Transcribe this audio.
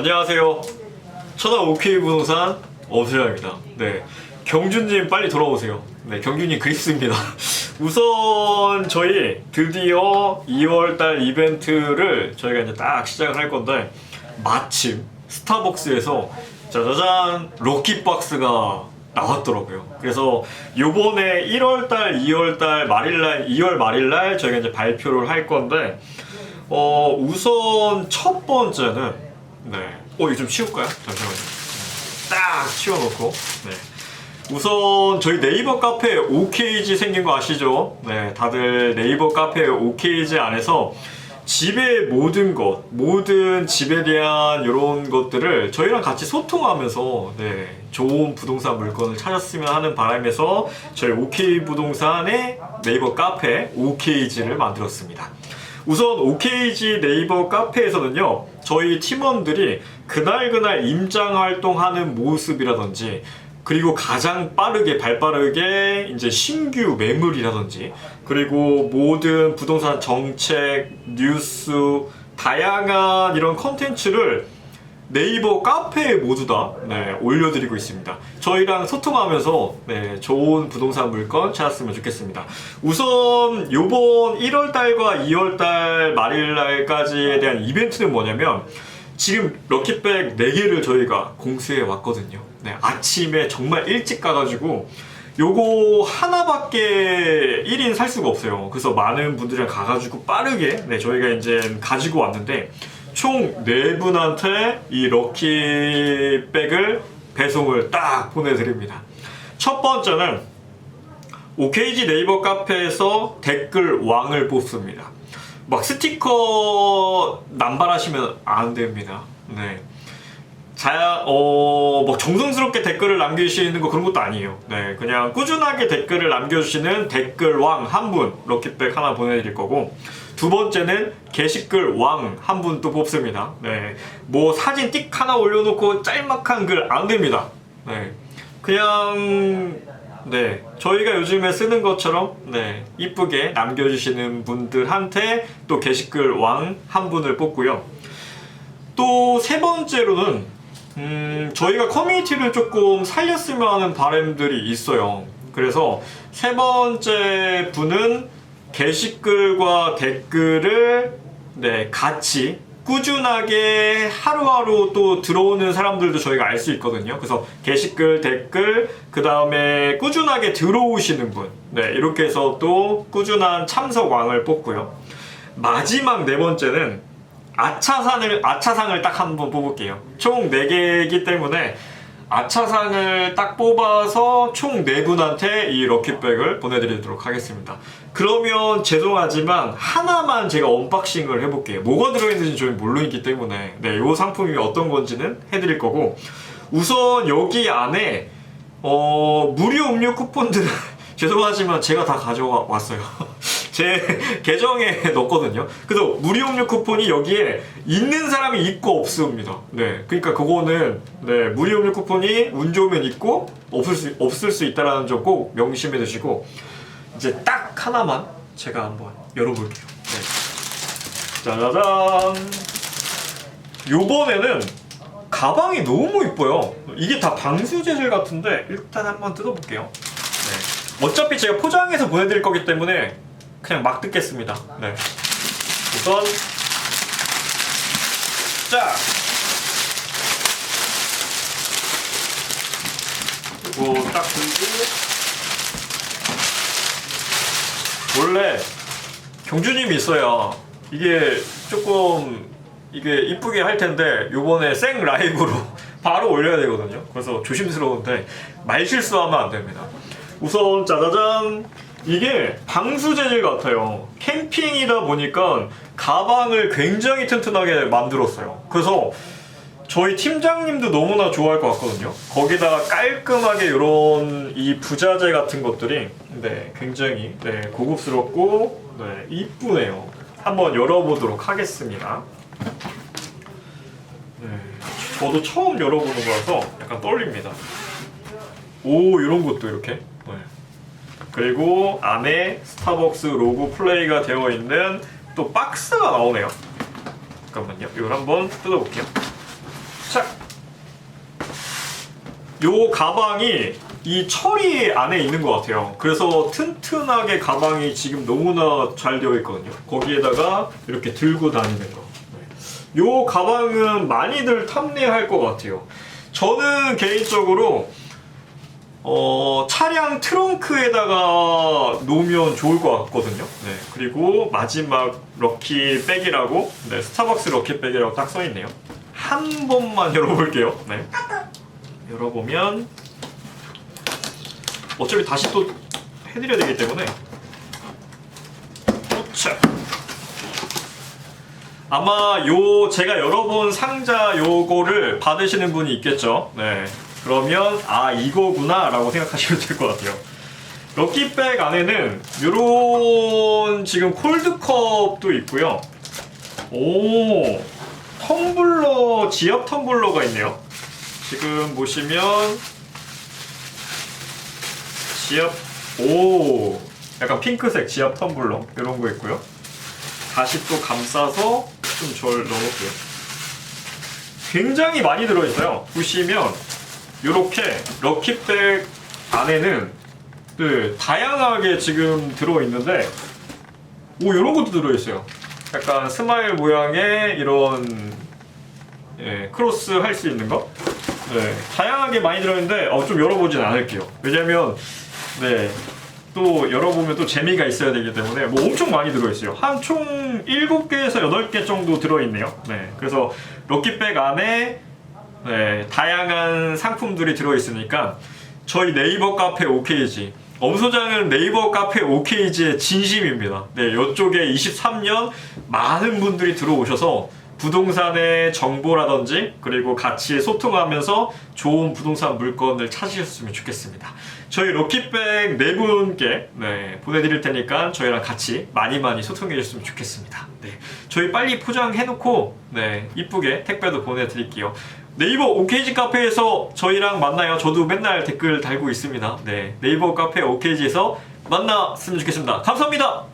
안녕하세요. 천안 OK 부동산 어수야입니다. 네. 경준님 빨리 돌아오세요. 네, 경준님 그립습니다. 우선 저희 드디어 2월달 이벤트를 저희가 이제 딱 시작을 할 건데 마침 스타벅스에서 짜자잔 럭키박스가 나왔더라고요. 그래서 요번에 1월달, 2월달 말일날, 2월 말일날 저희가 이제 발표를 할 건데 어 우선 첫 번째는 네. 어 이거 좀 치울까요? 잠시만요. 딱 치워놓고 네. 우선 저희 네이버 카페 OKG 생긴 거 아시죠? 네, 다들 네이버 카페 OKG 안에서 집의 모든 것, 모든 집에 대한 이런 것들을 저희랑 같이 소통하면서 네, 좋은 부동산 물건을 찾았으면 하는 바람에서 저희 OK 부동산의 네이버 카페 OKG를 만들었습니다. 우선 OKG 네이버 카페에서는요, 저희 팀원들이 그날그날 임장 활동하는 모습이라든지, 그리고 가장 빠르게, 발빠르게 이제 신규 매물이라든지, 그리고 모든 부동산 정책, 뉴스, 다양한 이런 컨텐츠를 네이버 카페에 모두 다 네, 올려드리고 있습니다. 저희랑 소통하면서 네, 좋은 부동산 물건 찾았으면 좋겠습니다. 우선 요번 1월달과 2월달 말일날까지에 대한 이벤트는 뭐냐면 지금 럭키백 4개를 저희가 공수해 왔거든요. 네, 아침에 정말 일찍 가가지고 요거 하나밖에 1인 살 수가 없어요. 그래서 많은 분들이랑 가가지고 빠르게 네, 저희가 이제 가지고 왔는데 총 4분한테 이 럭키백을 배송을 딱 보내드립니다. 첫 번째는 OKG 네이버 카페에서 댓글 왕을 뽑습니다. 막 스티커 남발하시면 안 됩니다. 네. 자, 어, 뭐 정성스럽게 댓글을 남기시는 거 그런 것도 아니에요. 네, 그냥 꾸준하게 댓글을 남겨주시는 댓글 왕 한 분 럭키백 하나 보내드릴 거고 두 번째는 게시글 왕 한 분 또 뽑습니다. 네, 뭐 사진 띡 하나 올려놓고 짤막한 글 안 됩니다. 네, 그냥 네, 저희가 요즘에 쓰는 것처럼 네, 이쁘게 남겨주시는 분들한테 또 게시글 왕 한 분을 뽑고요. 또 세 번째로는 음, 저희가 커뮤니티를 조금 살렸으면 하는 바람들이 있어요. 그래서 세 번째 분은 게시글과 댓글을 네, 같이 꾸준하게 하루하루 또 들어오는 사람들도 저희가 알 수 있거든요. 그래서 게시글, 댓글, 그 다음에 꾸준하게 들어오시는 분. 네, 이렇게 해서 또 꾸준한 참석왕을 뽑고요. 마지막 네 번째는 아차상을 아차상을 딱 한번 뽑을게요. 총 4개이기 때문에 아차상을 딱 뽑아서 총 4분한테 이 럭키백을 보내드리도록 하겠습니다. 그러면 죄송하지만 하나만 제가 언박싱을 해볼게요. 뭐가 들어있는지 저희 모르기 때문에 네, 이 상품이 어떤 건지는 해드릴 거고 우선 여기 안에 어, 무료 음료 쿠폰들을 죄송하지만 제가 다 가져왔어요. 제 계정에 넣었거든요. 그래서 무료 음료 쿠폰이 여기에 있는 사람이 있고 없습니다. 네, 그러니까 그거는 네 무료 음료 쿠폰이 운 좋으면 있고 없을 수 없을 수 있다라는 점 꼭 명심해 두시고 이제 딱 하나만 제가 한번 열어볼게요. 네. 짜자잔. 요번에는 가방이 너무 이뻐요. 이게 다 방수 재질 같은데 일단 한번 뜯어볼게요. 네. 어차피 제가 포장해서 보내드릴 거기 때문에 그냥 막 뜯겠습니다. 네. 우선 자 그리고 딱 들고 원래 경주님이 있어야 이게 조금 이게 이쁘게 할 텐데 요번에 생 라이브로 바로 올려야 되거든요. 그래서 조심스러운데 말 실수하면 안 됩니다. 우선 짜자잔 이게 방수 재질 같아요. 캠핑이다 보니까 가방을 굉장히 튼튼하게 만들었어요. 그래서 저희 팀장님도 너무나 좋아할 것 같거든요. 거기다가 깔끔하게 이런 이 부자재 같은 것들이 네 굉장히 네 고급스럽고 네 이쁘네요. 한번 열어보도록 하겠습니다. 네, 저도 처음 열어보는 거라서 약간 떨립니다. 오 이런 것도 이렇게. 네. 그리고 안에 스타벅스 로고 플레이가 되어 있는 또 박스가 나오네요. 잠깐만요. 이걸 한번 뜯어볼게요. 자, 요 가방이 이 철이 안에 있는 것 같아요. 그래서 튼튼하게 가방이 지금 너무나 잘 되어 있거든요. 거기에다가 이렇게 들고 다니는 거. 네. 요 가방은 많이들 탐내할 것 같아요. 저는 개인적으로 어, 차량 트렁크에다가 놓으면 좋을 것 같거든요. 네. 그리고 마지막 럭키 백이라고, 네, 스타벅스 럭키 백이라고 딱 써있네요. 한 번만 열어볼게요. 네. 열어보면, 어차피 다시 또 해드려야 되기 때문에. 우차. 아마 요 제가 열어본 상자 요거를 받으시는 분이 있겠죠. 네. 그러면 아 이거구나 라고 생각하시면 될 것 같아요. 럭키백 안에는 요런 지금 콜드컵도 있고요. 오 텀블러 지압 텀블러가 있네요. 지금 보시면 지압 오 약간 핑크색 지압 텀블러 이런 거 있고요. 다시 또 감싸서 좀 절 넣어놓고요. 굉장히 많이 들어있어요. 보시면 이렇게 럭키백 안에는 네, 다양하게 지금 들어있는데 오 이런 것도 들어있어요. 약간 스마일 모양의 이런 예, 크로스 할 수 있는 거. 네, 다양하게 많이 들어있는데 어, 좀 열어보진 않을게요. 왜냐면 네, 또 열어보면 또 재미가 있어야 되기 때문에 뭐 엄청 많이 들어있어요. 한 총 7개에서 8개 정도 들어있네요. 네, 그래서 럭키백 안에 네, 다양한 상품들이 들어있으니까 저희 네이버 카페 OKG 엄소장은 네이버 카페 OKG의 진심입니다. 네, 이쪽에 23년 많은 분들이 들어오셔서 부동산의 정보라든지 그리고 같이 소통하면서 좋은 부동산 물건을 찾으셨으면 좋겠습니다. 저희 럭키백 네 분께 네, 보내드릴 테니까 저희랑 같이 많이 많이 소통해 주셨으면 좋겠습니다. 네, 저희 빨리 포장해놓고 네, 이쁘게 택배도 보내드릴게요. 네이버 OKG 카페에서 저희랑 만나요. 저도 맨날 댓글 달고 있습니다. 네, 네이버 카페 OKG에서 만났으면 좋겠습니다. 감사합니다.